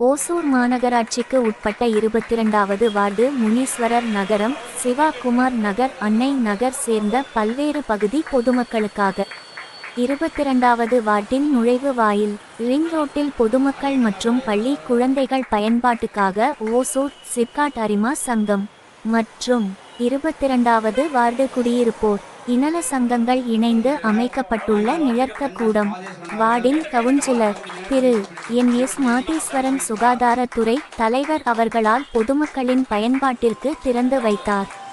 ஓசூர் மாநகராட்சிக்கு உட்பட்ட இருபத்திரண்டாவது வார்டு முனீஸ்வரர் நகரம் சிவாகுமார் நகர் அன்னை நகர் சேர்ந்த பல்வேறு பகுதி பொதுமக்களுக்காக. இருபத்திரண்டாவது வார்டின் நுழைவு வாயில் ரிங் ரோட்டில் பொதுமக்கள் மற்றும் பள்ளி குழந்தைகள் பயன்பாட்டுக்காக ஓசூர் சிப்காட் அரிமா சங்கம். மற்றும் இருபத்திரண்டாவது வார்டு குடியிருப்போர் இனல சங்கங்கள் இணைந்து அமைக்கப்பட்டுள்ள நிழற்க கூடம். வார்டின் கவுன்சிலர் திரு. N S. மாதீஸ்வரன் சுகாதாரத்துறை தலைவர் அவர்களால் பொதுமக்களின் பயன்பாட்டிற்கு திறந்து வைத்தார்.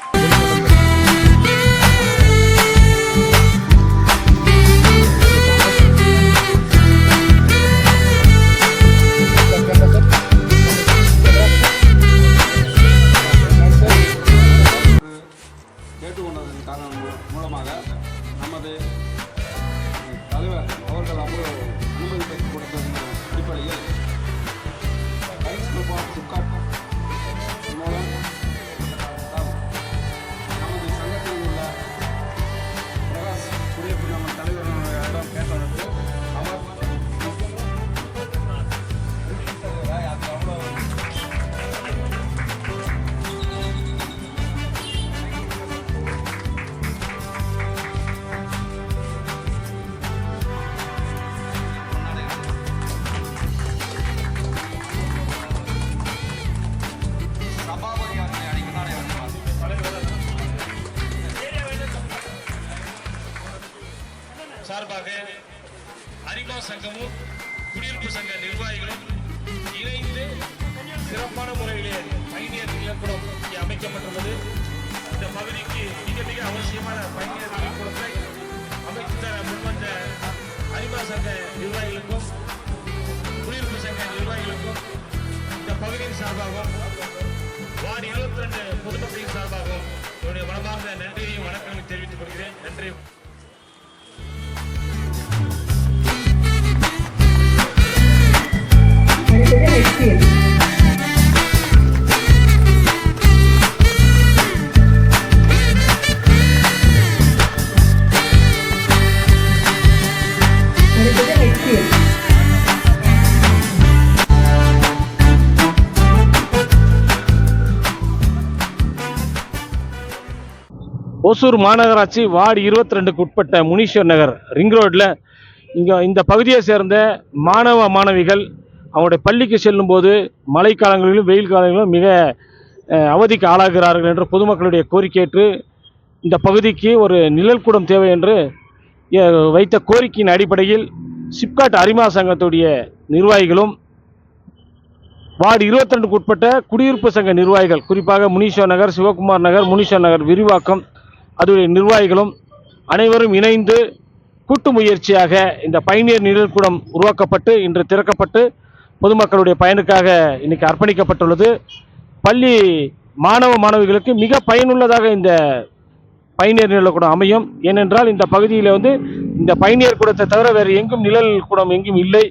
கேட்டுக்கொண்டதன் காரணம் மூலமாக நமது தலைவர் அவர்கள் அவ்வளோ அரிமா சங்கமும் குடியிருப்பு சங்க நிர்வாகிகளும் இணைந்து சிறப்பான முறையிலே பயணியர் இலக்குடம் இங்கே அமைக்கப்பட்டுள்ளது. இந்த பகுதிக்கு மிக மிக அவசியமான பயணியர் இலக்குடத்தை அமைத்து தர முன்வந்த அரிமா சங்க நிர்வாகிகளுக்கும் குடியிருப்பு சங்க நிர்வாகிகளுக்கும் இந்த பகுதியின் சார்பாகவும் வார்டு இருபத்தி ரெண்டு பொதுமக்களின் சார்பாகவும் என்னுடைய மனமார்ந்த நன்றியையும் வணக்கங்களையும் தெரிவித்துக் கொள்கிறேன். நன்றி. ஓசூர் மாநகராட்சி வார்டு இருபத்தி ரெண்டுக்கு உட்பட்ட முனீஸ்வர் நகர் ரிங் ரோட்டில் இங்கே இந்த பகுதியை சேர்ந்த மாணவ மாணவிகள் அவங்களுடைய பள்ளிக்கு செல்லும்போது மழைக்காலங்களிலும் வெயில் காலங்களிலும் மிக அவதிக்கு ஆளாகிறார்கள் என்று பொதுமக்களுடைய கோரிக்கையேற்று இந்த பகுதிக்கு ஒரு நிழல் கூடம் தேவை என்று வைத்த கோரிக்கையின் அடிப்படையில் சிப்காட் அரிமா சங்கத்துடைய நிர்வாகிகளும் வார்டு இருபத்தி ரெண்டுக்கு உட்பட்ட குடியிருப்பு சங்க நிர்வாகிகள் குறிப்பாக முனீஸ்வர் நகர் சிவகுமார் நகர் முனீஸ்வர் நகர் விரிவாக்கம் அதோடைய நிர்வாகிகளும் அனைவரும் இணைந்து கூட்டு முயற்சியாக இந்த பயணியர் நிழல்கூடம் உருவாக்கப்பட்டு இன்று திறக்கப்பட்டு பொதுமக்களுடைய பயனுக்காக இன்னைக்கு அர்ப்பணிக்கப்பட்டுள்ளது. பள்ளி மாணவ மாணவிகளுக்கு மிக பயனுள்ளதாக இந்த பயணியர் நிழல் கூடம் அமையும். ஏனென்றால் இந்த பகுதியில் வந்து இந்த பயணியர் கூடத்தை தவிர வேறு எங்கும் நிழல் கூடம் எங்கும் இல்லை.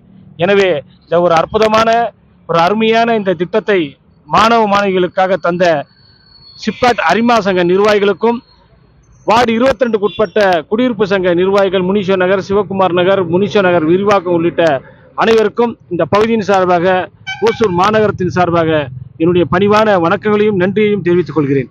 எனவே இந்த ஒரு அற்புதமான ஒரு அருமையான இந்த திட்டத்தை மாணவ மாணவிகளுக்காக தந்த சிப்காட் அரிமா சங்க நிர்வாகிகளுக்கும் வார்டு இருபத்தி ரெண்டுக்கு உட்பட்ட குடியிருப்பு சங்க நிர்வாகிகள் முனீஸ்வர் நகர் சிவகுமார் நகர் முனீஸ்வர் நகர் விரிவாக்கம் உள்ளிட்ட அனைவருக்கும் இந்த பகுதியின் சார்பாக ஓசூர் மாநகரத்தின் சார்பாக என்னுடைய பணிவான வணக்கங்களையும் நன்றியையும் தெரிவித்துக் கொள்கிறேன்.